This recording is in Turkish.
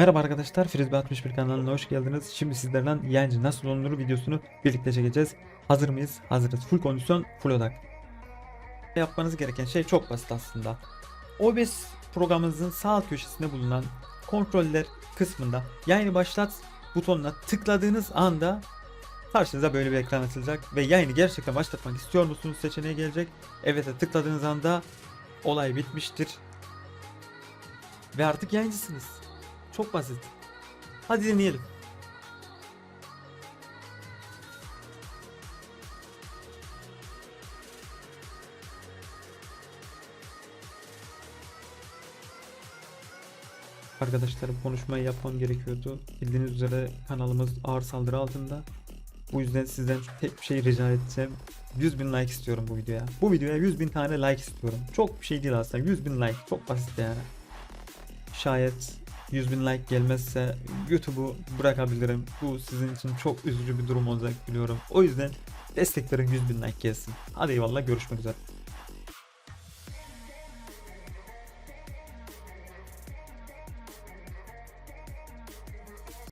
Merhaba arkadaşlar, Frisbee 61 kanalına hoş geldiniz. Şimdi sizlerden yayıncı nasıl olunur videosunu birlikte çekeceğiz. Hazır mıyız? Hazırız. Full kondisyon, full odak. Yapmanız gereken şey çok basit aslında. OBS programınızın sağ köşesinde bulunan kontroller kısmında yayını başlat butonuna tıkladığınız anda karşınıza böyle bir ekran açılacak ve yayını gerçekten başlatmak istiyor musunuz seçeneği gelecek. Evet'e tıkladığınız anda olay bitmiştir. Ve artık yayıncısınız. Çok basit. Hadi deneyelim. Arkadaşlar konuşmayı yapmam gerekiyordu. Bildiğiniz üzere kanalımız ağır saldırı altında. Bu yüzden sizden tek bir şey rica edeceğim. 100 bin like istiyorum bu videoya. Bu videoya 100 bin tane like istiyorum. Çok bir şey değil aslında. 100 bin like. Çok basit yani. Şayet 100 bin like gelmezse YouTube'u bırakabilirim. Bu sizin için çok üzücü bir durum olacak biliyorum. O yüzden desteklerin 100 bin like gelsin. Hadi eyvallah görüşmek üzere.